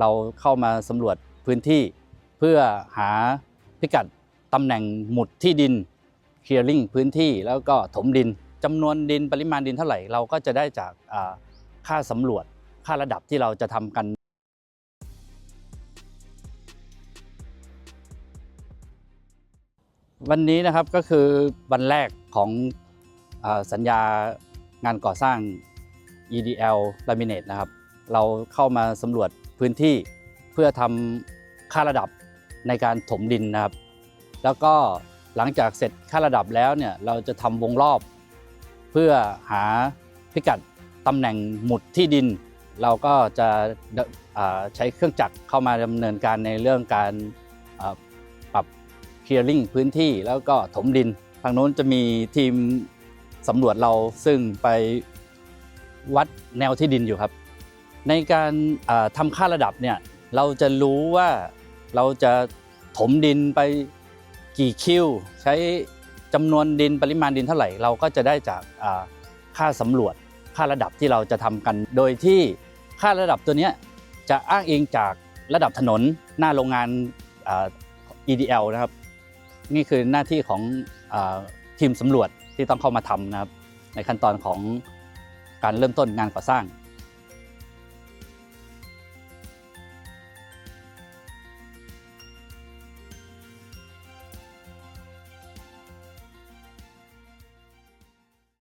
เราเข้ามาสำรวจพื้นที่ เพื่อหาพิกัดตำแหน่งหมุดที่ดินเคลียร์ลิงพื้นที่แล้วก็ถมดินจำนวนดินปริมาณดินเท่าไหร่เราก็จะได้จากค่าสำรวจค่าระดับที่เราจะทำกันวันนี้นะครับก็คือวันแรกของอสัญญางานก่อสร้าง EDL Laminate นะครับ เราเข้ามาสำรวจ พื้นที่เพื่อทำค่าระดับในการถมดินนะครับ แล้วก็หลังจากเสร็จค่าระดับแล้วเนี่ยเราจะทำวงรอบ เพื่อหาพิกัดตำแหน่งหมุดที่ดิน เราก็จะใช้เครื่องจักรเข้ามาดำเนินการในเรื่องการปรับเคลียร์ลิงพื้นที่แล้วก็ถมดิน ทางโน้นจะมีทีมสำรวจเราซึ่งไปวัดแนวที่ดินอยู่ครับ ในการอ่าทำค่าระดับเนี่ยเราจะรู้ว่าเราจะถมดินไปกี่คิวใช้จำนวนดินปริมาณดินเท่าไหร่ เราก็จะได้จากอ่าค่าสำรวจค่าระดับที่เราจะทำกัน โดยที่ค่าระดับตัวนี้จะอ้างอิงจากระดับถนนหน้าโรงงาน EDL นะครับ นี่คือหน้าที่ของอทีมสำรวจที่ต้องเข้ามาทำนะครับ ในขั้นตอนของการเริ่มต้นงานก่อสร้าง